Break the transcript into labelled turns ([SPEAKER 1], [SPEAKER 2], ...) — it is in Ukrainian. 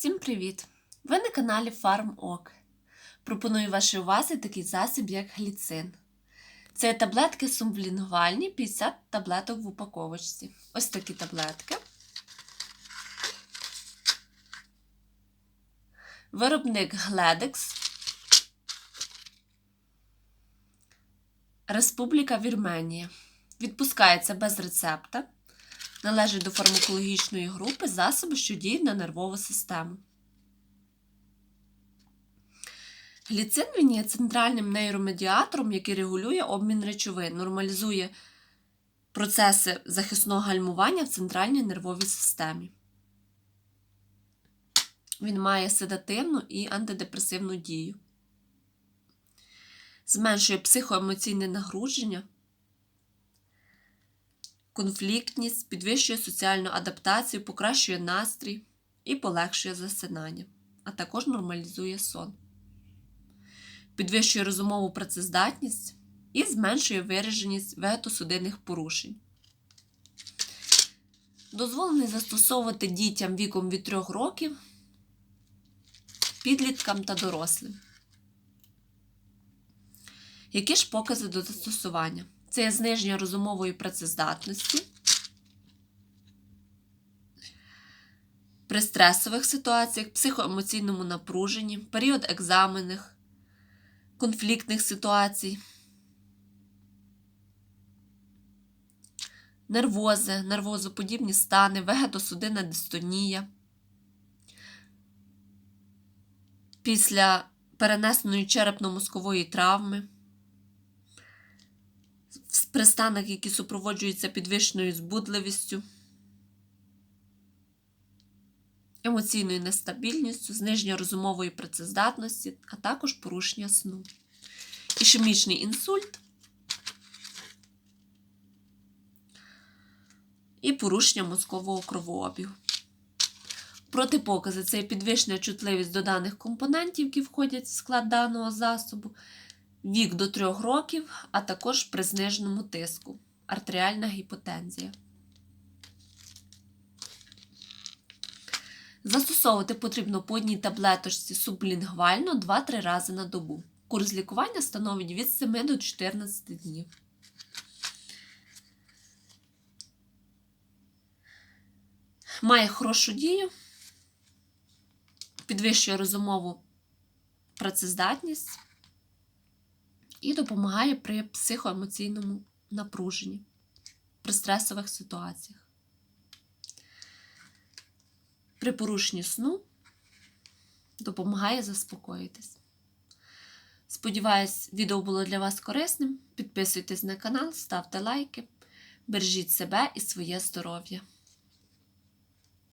[SPEAKER 1] Всім привіт! Ви на каналі FarmOk. Пропоную вашій увазі такий засіб, як гліцин. Це таблетки сумблінгвальні, 50 таблеток в упаковочці. Ось такі таблетки. Виробник Гледекс. Республіка Вірменія. Відпускається без рецепта. Належить до фармакологічної групи засоби, що діють на нервову систему. Гліцин він є центральним нейромедіатором, який регулює обмін речовин, нормалізує процеси захисного гальмування в центральній нервовій системі. Він має седативну і антидепресивну дію. Зменшує психоемоційне нагруження конфліктність, підвищує соціальну адаптацію, покращує настрій і полегшує засинання, а також нормалізує сон, підвищує розумову працездатність і зменшує вираженість вегетосудинних порушень. Дозволений застосовувати дітям віком від 3 років, підліткам та дорослим. Які ж покази до застосування? Це зниження розумової працездатності. При стресових ситуаціях, психоемоційному напруженні, період екзаменних, конфліктних ситуацій, нервози, нервозоподібні стани, вегетосудинна дистонія. Після перенесеної черепно-мозкової травми при станах, які супроводжуються підвищеною збудливістю, емоційною нестабільністю, зниження розумової працездатності, а також порушення сну. Ішемічний інсульт і порушення мозкового кровообігу. Протипокази це підвищена чутливість до даних компонентів, які входять в склад даного засобу, вік до 3 років, а також при зниженому тиску, артеріальна гіпотензія. Застосовувати потрібно по одній таблеточці сублінгвально 2-3 рази на добу. Курс лікування становить від 7 до 14 днів. Має хорошу дію, підвищує розумову працездатність і допомагає при психоемоційному напруженні, при стресових ситуаціях. При порушенні сну допомагає заспокоїтись. Сподіваюсь, відео було для вас корисним. Підписуйтесь на канал, ставте лайки, бережіть себе і своє здоров'я.